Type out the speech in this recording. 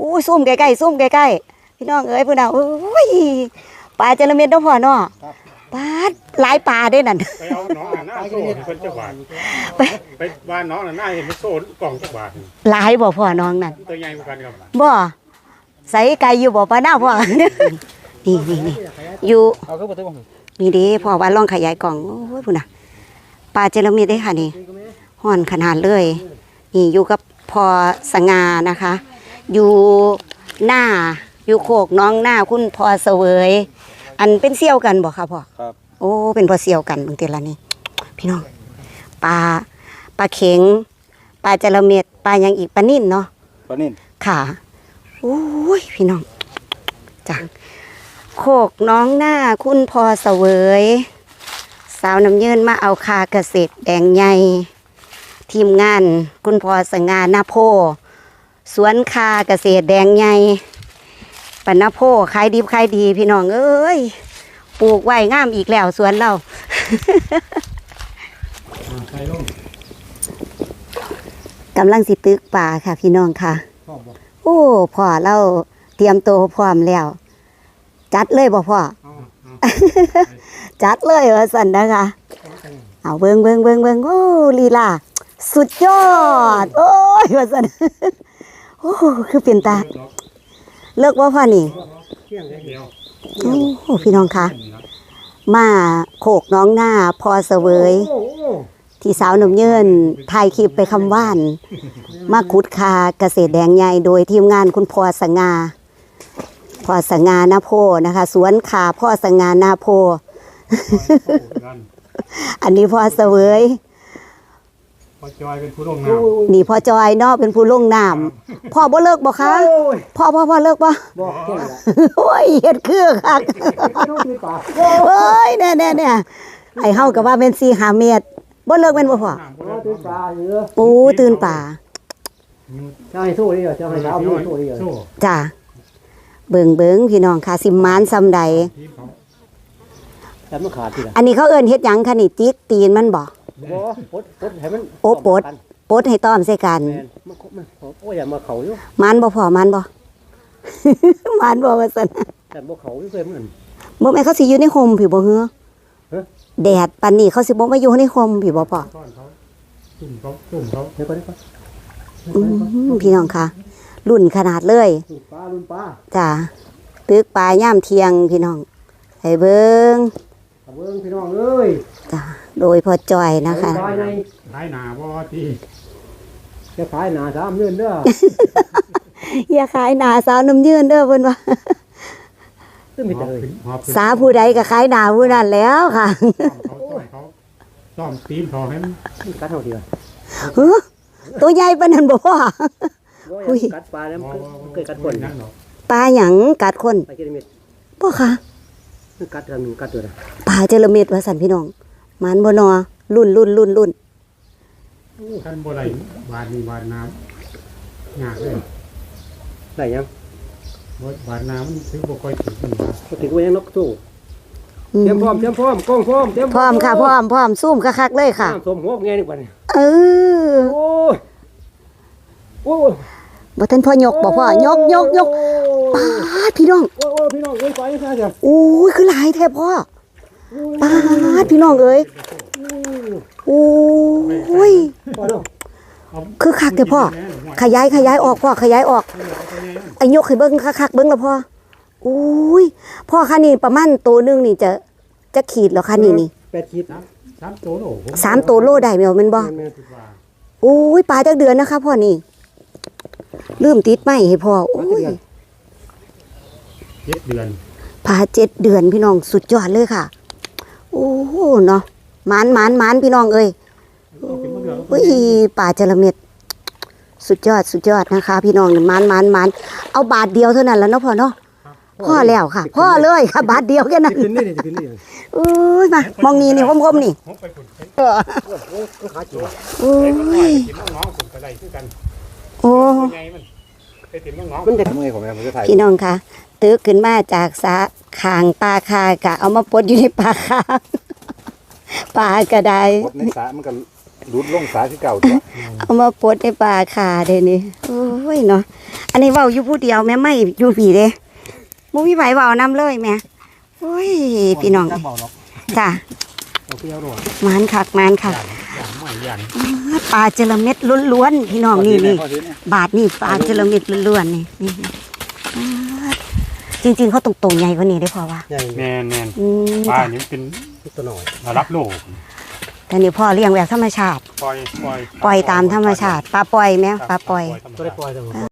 อู้ซุ่มใกล้ๆซุ่มใกล้ๆพี่น้องเอ้ยพุ่นน่ะโอ้ยปลาจระเม็ดเนาะพ่อเนาะปลาหลายปลาเด้นั่นไปเอาน้องน่ะหน้าโซ่ให้เพิ่นจักบาทไปไปบ้านน้องน่ะหน้าเห็นมันโซ่กล่องจักบาทหลายบ่พ่อน้องนั่นตัวใหญ่กว่ากันครับบ่ใส่ไก่อยู่บ่ปลาหน้าพ่อนี่นี่นี่อยู่เอาเข้าไปตัวผมนี่เด้พ่อว่าลองขยายกล่องโอ้ยพุ่นน่ะปลาจระเม็ดเด้ค่ะนี่ห่อนขนาดเลยนี่อยู่กับพ่อสง่านะคะ อยู่หน้าอยู่โคกน้องหน้าคุณพ่อเสวย อันเป็นเสี่ยวกันบ่คะพ่อครับโอ้เป็นพ่อเสี่ยวกันบางทีละนี่พี่น้องปลาปลาเข็งปลาจระเม็ดปลาหยังอีกปลานิ่นเนาะปลานิ่นค่ะโอ้ยพี่น้องจังโคกน้องหน้าคุณพอเสวย สาวน้ำเยินมาเอาคาเกษตรแดงใหญ่ทีมงานคุณพอสง่าหน้าโพ สวนคาเกษตรแดงใหญ่ปันนาโพขายดีขายดีพี่น้องเอ้ยปลูกไว้งามอีกแล้วสวนเราใส่ลงกำลังสิตึกป่าค่ะ พี่น้องค่ะพ่อบ่โอ้พ่อเราเตรียมตัวพร้อมแล้ว จัดเลยบ่พ่อเอาเอาจัดเลยว่าสันนะคะ เอาเบิงเบิงเบิงเบิงโอ้ลีลาสุดยอด โอ้ยว่าสัน โอ้คือเป็นตา เลิกว่าพ่อนี่โอ้พี่น้องคะมาโขกน้องหน้าพอเสวย ที่สาวหนุ่มเยินถ่ายคลิปไปคำว่าน มาขุดคาเกษตรแดงใหญ่โดยทีมงานคุณพอสงาพอสงานาโพนะคะ สวนขาพ่อสงานาโพ อันนี้พอเสวย พอจอยเป็นผู้ลงน้นี่พ่อจอยเนาะเป็นผู้ลงน้ำพ่อบ่เลิกบ่คะพ่อพ่อพ่อเลิกบ่บอกเที่ยงละโอ้ยเฮ็ดคือคักต้องมีปลาโอ้ยแน่ๆๆไอ้เฮาก็ว่าเป็น4 5เมตรบ่เลิกแม่นบ่พ่อำน้ำบ่อ๋อได้ตื่นปลาเยอะโอ้ตื่นป่าเจ้าให้สู้ดิเจ้าให้สาวมือสู้ดิโซ่จ้าเบิ่งเบิ่งพี่น้องค่ะสิมานซำใดทีมเขาแต่มันขาดทีละอันนี้เขาเอิ้นเฮ็ดหยังคะนี่จิกตีนมันบ่ บ่ปดปดให้มันโอ้ปดปดให้ต้อมใส่กันแม่นมันมันโอ้ยอย่ามาเขาอยู่มันบ่พอมันบ่ มันบ่ว่าซั่นแต่บ่เขาอยู่เคยเหมือน บ่แม่นเขาสิอยู่ในโฮมพี่บ่ฮือเอ๊ะแดดปานนี้เขาสิบ่มาอยู่ในโฮมพี่บ่พ่อต้อนเขาตุ่มเขาตุ่มเขาเดี๋ยวก่อนเดี๋ยวก่อนอืมพี่น้องค่ะรุ่นขนาดเลยรุ่นปลารุ่นปลาจ้าตึกปลาย่ามเที่ยงพี่น้องให้เบิ่งเอาเบิ่งพี่น้องเอ้ยจ้า โดยพ่อจอยนะคะ ขายในท้ายหนาบ่ที่จะขายหนาสามเดือนเด้ออย่าขายหนาสาวน้ำยืนเด้อเพิ่นว่า ซึ่งหมีอบแต่เลยขึ้นหอบขึ้นสาผู้ใดก็ขายหนาผู้นั้นแล้วค่ะเขาต้อยเขาต้อมตีนเขาให้มันกัดเท่าเดียวเฮ้อตัวใหญ่ปานนั้นบ่พ่อ อุ้ย กัดปลาแล้วบ่มันเคยกัดคนนั่นหรอกปลาหยังกัดคนไปกินเม็ดบ่ค่ะมันกัดทางหนึงกัดตัวละปลาเจระเม็ดว่าสันพี่น้อง มันบ่นอรุ่นรุ่นรุ่นรุ่นท่านบ่ได้บาดนี่บาดน้ำยากเลยได้ยังบ่บาดน้ำมันถือบ่ค่อยถึงมันบาดก็ถือว่ายังนกสู้อืมเตรียมพร้อมเตรียมพร้อมกล้องพร้อมเตรียมพร้อมค่ะพร้อมพร้อมซุ่มคักๆเลยค่ะน้ำสมหัวไงนี่กว่านี่เออโอ้ยโอ้ยบ่ทันพ่อยกบ่พ่อยกยกยกปาดพี่น้องโอ้ยโอ้ยพี่น้องเอ้ยไปซะจ้ะโอ้ยคือหลายแท้พ่อ ปาดพี่น้องเอ้ยโอ้ยพอเนาะคือคักเด้อพ่อขยายขยายออกพ่อขยายออกไอ้ยกให้เบิ่งคักๆเบิ่งแล้วพ่อโอ้ยพ่อคะนี่ประมาณตัวหนึงนี่จะจะขีดแล้วค่ะนี่นี่แปดขีดสามตัวโลผมสามตัวโลได้แม่นบ่แม่นบ่แม่นคิดว่าโอ้ยปลาจักเดือนนะคะพ่อนี่ลืมติดไหมให้พ่อโอ้ยเจ็ดเดือน ปลาเจ็ดเดือนพี่น้องสุดยอดเลยค่ะ โอ้โหเนาะหมานหมานหมานพี่น้องเอ้ยเอาเป็นมะเขืออุ้ยปลาจระเม็ดสุดยอดสุดยอดนะคะ พี่น้องหมานหมานหมานเอาบาทเดียวเท่านั้นแล้วเนาะพ่อเนาะพ่อแล้วค่ะพ่อเลยค่ะ บาทเดียวแค่นั้นขึ้นนี่นี่ขึ้นนี่อุ้ยมามองนี่นี่คมๆนี่ผมไปฝุ่นไปเออโอ้ยขาจิ๋วอุ้ไปยฝุ่นไปกินน้องๆฝุ่นไปไรคือกันโอ้ไง มันไปติดน้องมันจะมือของแม่มันจะถ่ายพี่น้องคะตึกขึ้นมาจากสระคางปลาคากะเอามาปลดอยู่ในปลาคาปลากระไดกดในสระมันก็รุดลงสาคือเก่าตัวเอามาปลดในป่าขาเด้นี่โอ้ยเนาะอันนี้เว้าอยู่ผู้เดียวแม่ไม่อยู่ผีเด้บ่มีไผเว้านํเลยแม่โอ้ยพี่น้องจะบอกหรอกจ้ะเอาเปรี้ยวหน่อยมานคักมานคัก อย่างใหม่อย่างปลาเจลเม็ดล้วนๆพี่น้องนี่นี่พอดีเนี่ยบาทนี่ปลาเจลเม็ดล้วนๆนี่นี่จริง ๆ เขาตรงๆใหญ่กว่านี้ได้พอว่าใหญ่แมนแมนอืมปลาจ้ะนี่เป็นตัวหน่อยระดับโลกแต่นี่พ่อเลี้ยงแบบธรรมชาติ ปล่อยปล่อยปล่อยตามธรรมชาติปลาปล่อยไหมปลาปล่อยธรรมตัวได้ชาติปล่อยตัว